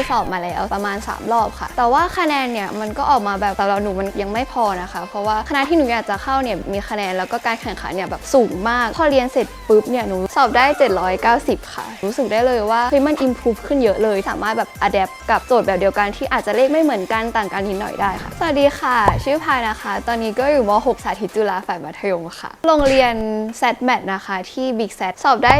ยสอบมาแล้วประมาณ 3 รอบค่ะ แต่ว่าคะแนนเนี่ยมันก็ออกมาแบบสำหรับหนูมันยังไม่พอนะคะ เพราะว่าคณะที่หนูอยากจะเข้าเนี่ยมีคะแนนแล้วก็การแข่งขันเนี่ยแบบสูงมาก พอเรียนเสร็จปุ๊บเนี่ยหนูสอบได้ 790 ค่ะ รู้สึกได้เลยว่าเฮ้ยมัน improve ขึ้นเยอะเลย สามารถแบบ adapt กับโจทย์แบบเดียวกันที่อาจจะเลขไม่เหมือนกันต่างกันนิดหน่อยได้ค่ะ สวัสดีค่ะ ชื่อพายนะคะ ตอนนี้ก็อยู่ม .6 สาธิตจุฬาฝ่ายมัธยมค่ะ โรงเรียน SAT MAT นะคะที่ Big SAT สอบได้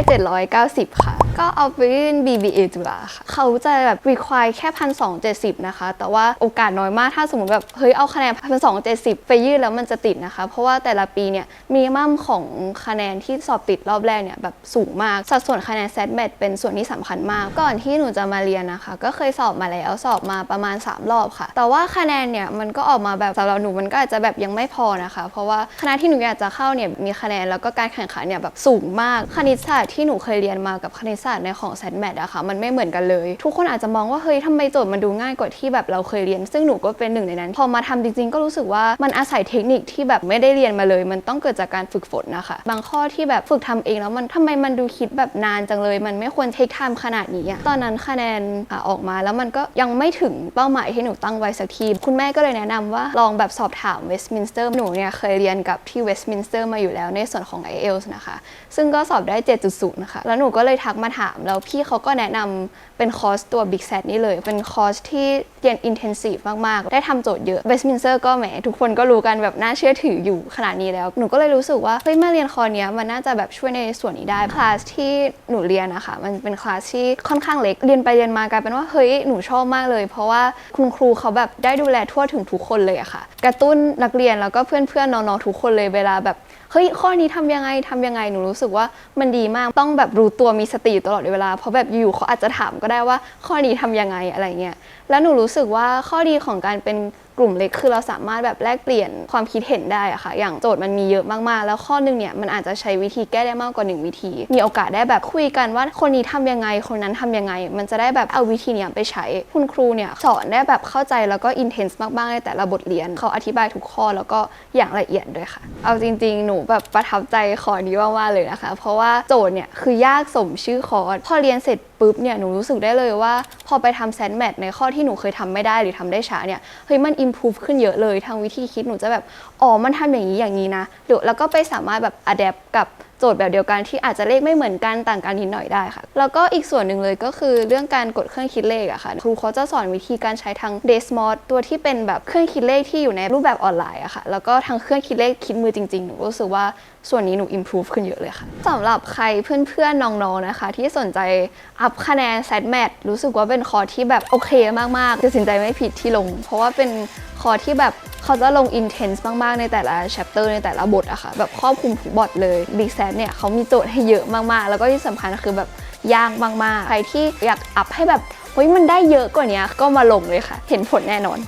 790 ค่ะ ก็เอาไปยื่น BBA จุฬาค่ะ เขาจะแบบ require แค่1,270นะคะ แต่ว่าโอกาสน้อยมากถ้าสมมติแบบเฮ้ยเอาคะแนน1,270ไปยื่นแล้วมันจะติดนะคะ เพราะว่าแต่ละปีเนี่ยมีมั่มของคะแนนที่สอบติดรอบแรกเนี่ยแบบสูงมาก สัดส่วนคะแนน SAT MAT เป็นส่วนที่สำคัญมาก ก่อนที่หนูจะมาเรียนนะคะ ก็เคยสอบมาแล้วสอบมาประมาณ 3 รอบค่ะ แต่ว่าคะแนนเนี่ยมันก็ออกมาแบบสำหรับหนูมันก็อาจจะแบบยังไม่พอนะคะ เพราะว่าคณะที่หนูอยากจะเข้าเนี่ยมีคะแนนแล้วก็การแข่งขันเนี่ยแบบสูงมากคณิตศาสตร์ที่หนูเคยเรียนมากับคณิตศาสตร์ในของ SAT MAT อะค่ะมันไม่เหมือนกันเลย ทุกคนอาจจะมองว่าเฮ้ยทำไมโจทย์มันดูง่ายกว่าที่แบบเราเคยเรียน ซึ่งหนูก็เป็นหนึ่งในนั้น พอมาทำจริง ๆ ก็รู้สึกว่ามันอาศัยเทคนิคที่แบบไม่ได้เรียนมาเลย มันต้องเกิดจากการฝึกฝนนะคะ บางข้อที่แบบฝึกทำเองแล้วมันทำไมมันดูคิดแบบนานจังเลย มันไม่ควรเทคไทม์ขนาดนี้อะตอนนั้นคะแนนออกมาแล้วมันก็ยังไม่ถึงเป้าหมายที่หนูตั้งไว้สักทีคุณแม่ก็เลยแนะนำว่าลองแบบสอบถามเวสต์มินสเตอร์หนูเนี่ยเคยเรียนกับที่เวสต์มินสเตอร์มาอยู่แล้วในส่วนของ IELTS นะคะ ซึ่งก็สอบได้ 7.0 นะคะ แล้วหนูก็เลยทักมาถาม แล้วพี่เขาก็แนะนำเป็นคอร์สตัว Big Set นี่เลย เป็นคอร์สที่เรียน intensive มาก ๆ ได้ทำโจทย์เยอะ Westminster ก็แหมทุกคนก็รู้กันแบบน่าเชื่อถืออยู่ขนาดนี้แล้ว หนูก็เลยรู้สึกว่าเฮ้ยมาเรียนคอร์สเนี้ยมันน่าจะแบบช่วยในส่วนนี้ได้คลาสที่หนูเรียนนะคะมันเป็นคลาสที่ค่อนข้างเล็กเรียนไปเรียนมากลายเป็นว่าเฮ้ยหนูชอบมากเลย เพราะว่าคุณครูเขาแบบได้ดูแลทั่วถึงทุกคนเลยอะค่ะ กระตุ้นนักเรียนแล้วก็เพื่อนๆน้องๆทุกคนเลยเวลาแบบเฮ้ยข้อนี้ทำยังไงทำยังไงหนูรู้สึกว่ามันดีมากต้องแบบรู้ตัวมีสติอยู่ตลอดเวลาเพราะแบบอยู่ๆเขาอาจจะถามก็ได้ว่าข้อนี้ทำยังไงอะไรเงี้ยแล้วหนูรู้สึกว่าข้อดีของการเป็น กลุ่มเล็กคือเราสามารถแบบแลกเปลี่ยนความคิดเห็นได้อะค่ะ อย่างโจทย์มันมีเยอะมากๆ แล้วข้อหนึงเนี่ยมันอาจจะใช้วิธีแก้ได้มากกว่าหนึ่งวิธี มีโอกาสได้แบบคุยกันว่าคนนี้ทำยังไง คนนั้นทำยังไง มันจะได้แบบเอาวิธีเนี้ยไปใช้ คุณครูเนี่ยสอนได้แบบเข้าใจแล้วก็อินเทนส์มากๆในแต่ละบทเรียน เขาอธิบายทุกข้อแล้วก็อย่างละเอียดด้วยค่ะ เอาจริง ๆ หนูแบบประทับใจข้อนี้มากๆเลยนะคะ เพราะว่าโจทย์เนี่ยคือยากสมชื่อคอร์สพอเรียนเสร็จปุ๊บเนี่ยหนูรู้สึกได้เลยว่า พอไปทำแซนแมทในข้อที่หนูเคยทำไม่ได้หรือทำได้ช้าเนี่ยเฮ้ยมัน improve ขึ้นเยอะเลยทางวิธีคิดหนูจะแบบอ๋อมันทำอย่างนี้อย่างนี้นะหรือแล้วก็ไปสามารถแบบ adapt กับ โจทย์แบบเดียวกันที่อาจจะเลขไม่เหมือนกันต่างกันนิดหน่อยได้ค่ะ แล้วก็อีกส่วนหนึ่งเลยก็คือเรื่องการกดเครื่องคิดเลขอะค่ะ ครูเขาจะสอนวิธีการใช้ทั้ง Desmod ตัวที่เป็นแบบเครื่องคิดเลขที่อยู่ในรูปแบบออนไลน์อะค่ะ แล้วก็ทั้งเครื่องคิดเลขคิดมือจริงๆ หนูรู้สึกว่าส่วนนี้หนู improve ขึ้นเยอะเลยค่ะสำหรับใครเพื่อนๆ น้องๆ นะคะ ที่สนใจอัพคะแนน SAT MAT รู้สึกว่าเป็นคอร์สที่แบบโอเคมากๆตัดสินใจไม่ผิดที่ลง เพราะว่าเป็นคอร์สที่แบบ เขาจะลง intense มาก ๆ ในแต่ละ chapter ในแต่ละบทอะค่ะ แบบครอบคลุมทุกบทเลยดีแซนเนี่ยเขามีโจทย์ให้เยอะมาก ๆ แล้วก็ที่สำคัญคือแบบยากมาก ๆ ใครที่อยากอัพให้แบบเฮ้ยมันได้เยอะกว่านี้ก็มาลงเลยค่ะ เห็นผลแน่นอน